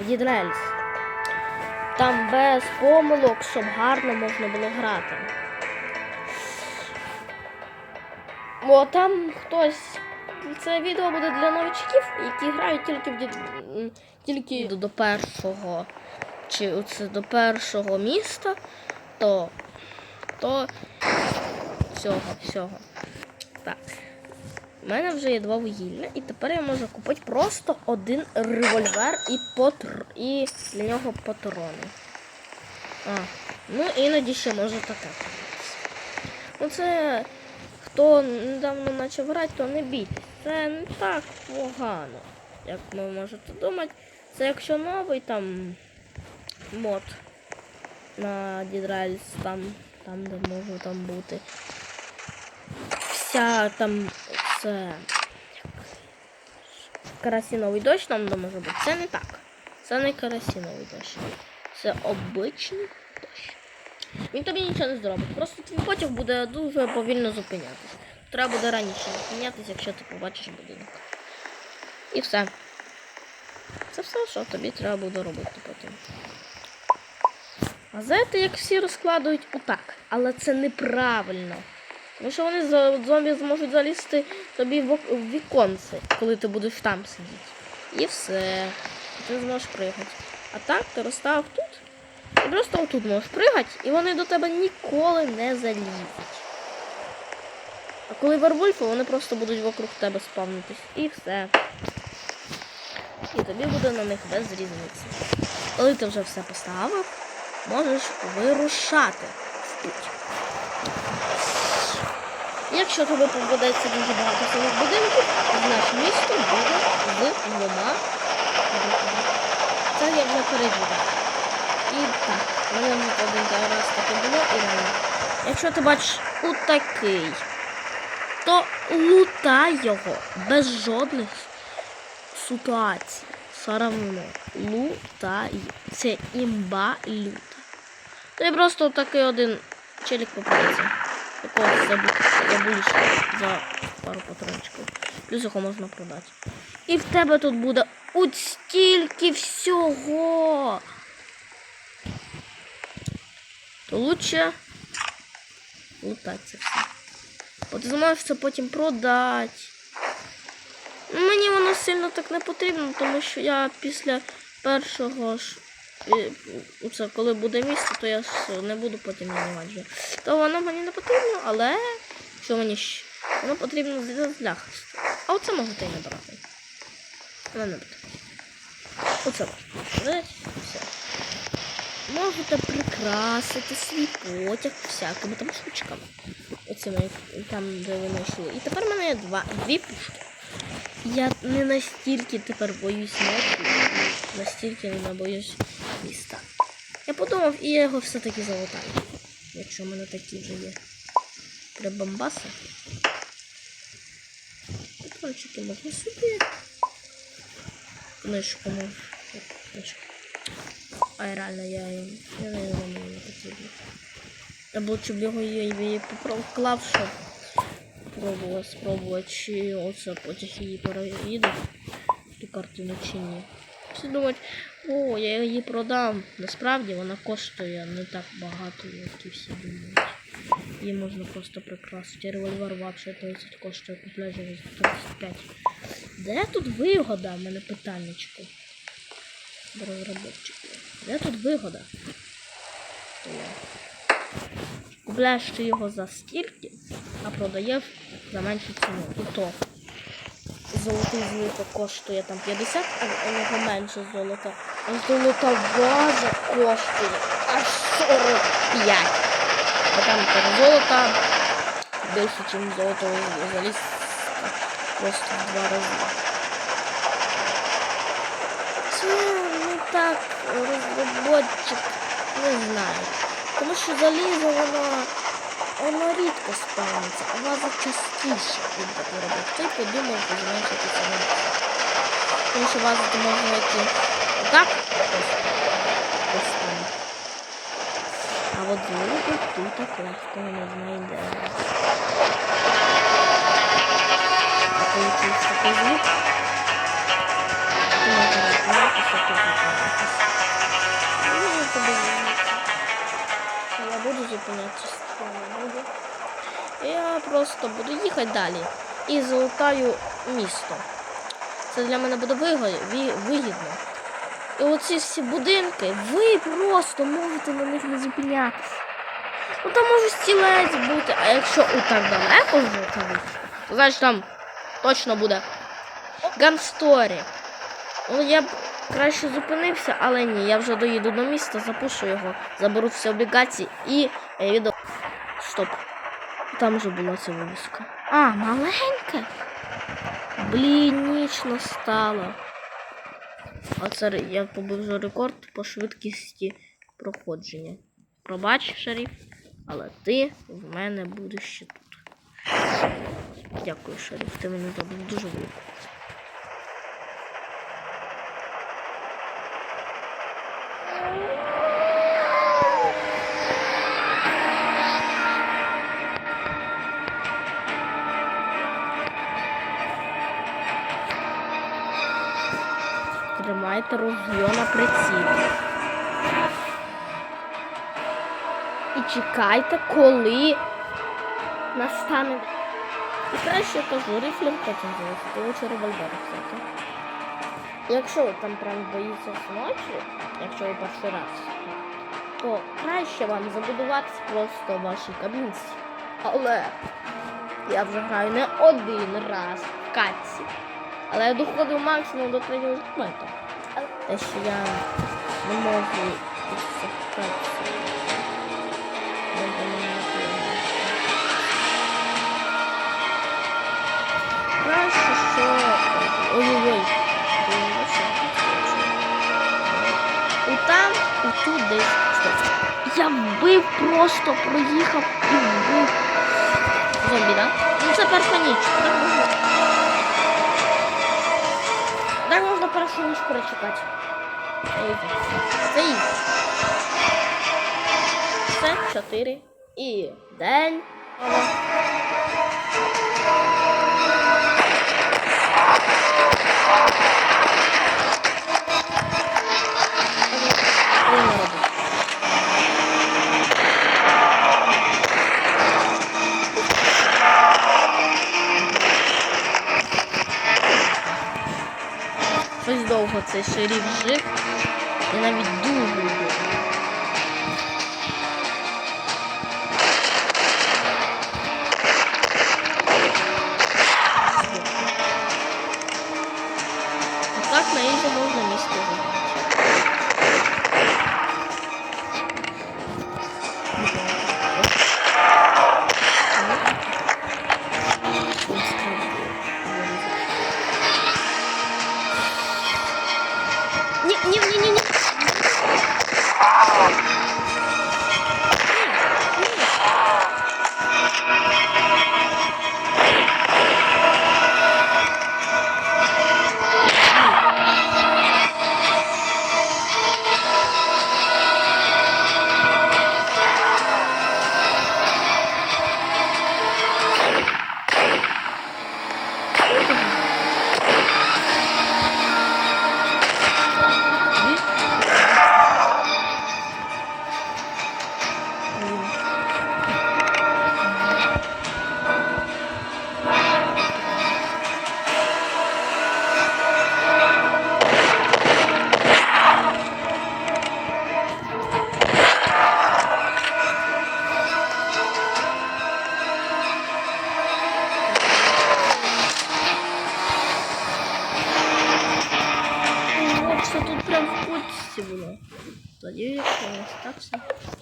Дідрельс. Там без помилок, щоб гарно можна було грати. О, там хтось. Це відео буде для новичків, які грають тільки в тільки до- до першого. Чи оце до першого міста, то. то всього, всього. Так. У мене вже є два вугілля, і тепер я можу купити просто один револьвер і потр... і для нього патрони. А, ну іноді ще може таке. Ну це хто недавно почав грати, то не бійтесь. Це не так погано, як ви можете думати. Це якщо новий там мод на Дідральс, там, там де може там бути. Вся там це карасіновий дощ там може бути. Це не так. Це не карасіновий дощ. Це обичний дощ. Він тобі нічого не зробить. Просто твій потяг буде дуже повільно зупинятися. Треба буде раніше зупинятися, якщо ти побачиш будинок. І все. Це все, що тобі треба буде робити потім. Знаєте, як всі розкладують отак. Але це неправильно. Тому що вони зомбі зможуть залізти тобі в, віконце, коли ти будеш там сидіти. І все. Ти зможеш пригати. А так ти розставив тут. І просто отут можеш пригати, і вони до тебе ніколи не залізуть. А коли вервольфи, вони просто будуть вокруг тебе спавнитись. І все. І тобі буде на них без різниці. Коли ти вже все поставив, можеш вирушати в путь. Якщо тобі попадеться дуже багато цих будинків, наше місто буде з двома. будинками. Це я вже перевірив. І так, мене вже один раз таке було і реально. Якщо ти бачиш отакий, то лутай його без жодних ситуацій. Все равно. Лутай. Це імба люта. Я просто такий один челік попадається. Такого забуліше за пару патрончиків. Плюс його можна продати. І в тебе тут буде от стільки всього. То лучше лутати це все. Бо ти зможеш потім продати. Мені воно сильно так не потрібно, тому що я після першого ж. Е, Це коли буде місце, то я не буду потім мінімати вже. То воно мені не потрібно, але що мені ще? Воно потрібно для захисту. А оце можете і не брати. Воно не потрібно. Оце. Все. Можете прикрасити свій потяг всякими там штучками. Оцими, там, де ви знайшли. І тепер в мене є два, дві пушки. Я не настільки тепер боюсь ночі, настільки не боюсь міста. Я подумав, і я його все-таки залутаю. Якщо в мене такі вже є. Прибамбаси. Патрончики можна собі. Книжку можу. Книжку. Ай, реально, я їм. Я не знаю, не потрібно. Я б лучше б його її поклав, щоб спробувати, спробувати, чи оце потяг її переїде, ту картину чи ні. Всі думають, о, я її продам. Насправді вона коштує не так багато, як і всі думають. Її можна просто прикрасити. Револьвер вообще 30 коштує, його за 35. Де тут вигода? У мене питаннячко. До розробників. Де тут вигода? Купляєш ти його за стільки, а продаєш за меншу ціну. І то золотий злиток коштує там 50, а у нього менше золота. А золота ваза коштує аж 45. А там золота більше, ніж золотого заліз просто в два рази. Це не так розробочик, не знаю. Тому що залізо воно, воно рідко спавниться, а воно частіше він так робить. Хто й подумав, що зменшити це не може. Тому що вас можна йти отак поставити. А от знову тут так легко не знайде. А получився такий звук. Тому що не знаю, що тут знаходитися. Я буду зупинятися. Не буду. Я просто буду їхати далі і залутаю місто. Це для мене буде вигідно. І оці всі будинки, ви просто можете на них не зупинятися. Ну там може стілець бути, а якщо отак далеко вже то значить там точно буде гансторі. Ну я б краще зупинився, але ні, я вже доїду до міста, запушу його, заберу всі облігації і відео. Стоп. Там вже була ця вивіска. А, маленька. Блін, ніч настала. А це я побив рекорд по швидкості проходження. Пробач, шериф, але ти в мене будеш ще тут. Дякую, шериф. Ти мені зробив дуже велику. Тримайте ружье. І чекайте, коли настане. І краще кажу, рифлем потім залишити, лучше револьвер взяти. Якщо ви там прям боїться ночі, якщо ви перший раз, то краще вам забудуватися просто в вашій кабінці. Але я вже граю не один раз в катці. Але я доходив максимум до третього жетмета. Що я не можу підсахатися. Краще, що... Ой-ой-ой. І там, і тут десь. Я вбив, просто проїхав і вбив. Зомбі, да? Ну це перша ніч. Можна. Так можна першу ніч четыре. И день. sesleri yüksek. Кучці було. Тоді, якщо у вас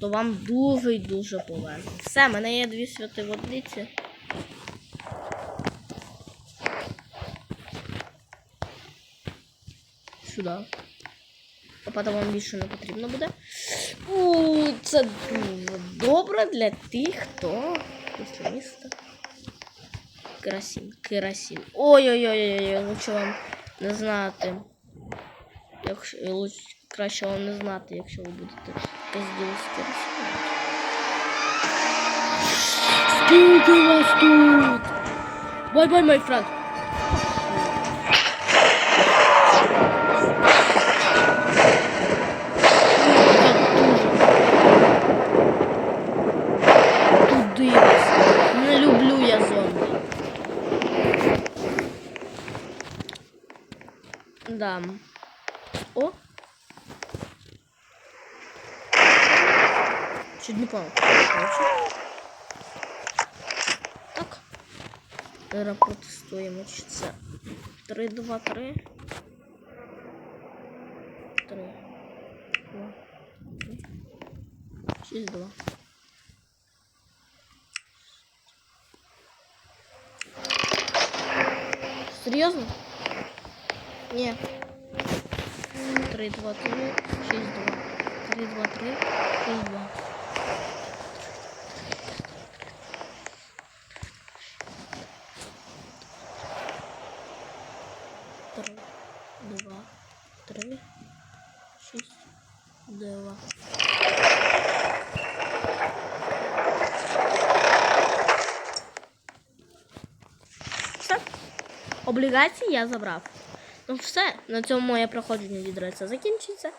то вам дуже і дуже повезло. Все, в мене є дві святи водиці. Сюди. Попада вам більше не потрібно буде. У, це дуже добре для тих, хто після міста. Керосин, керосин. Ой-ой-ой, лучше вам не знати. Якщо лучше, Короче, он не знати, якщо ви будете розділити. Скільки вас тут? Бай-бай, май френд! Да. О, Чуть не понял. Так. Протестуємо, чи це 3, 2, 3. 3. 2. 3. 6, 2. Серйозно? Ні. 3, 2, 3, 6, 2. 3, 2, 3, 6, 2. Три, два, три, шість, два. Все. Облігації я забрав. Ну все, на цьому моє проходження від закінчиться.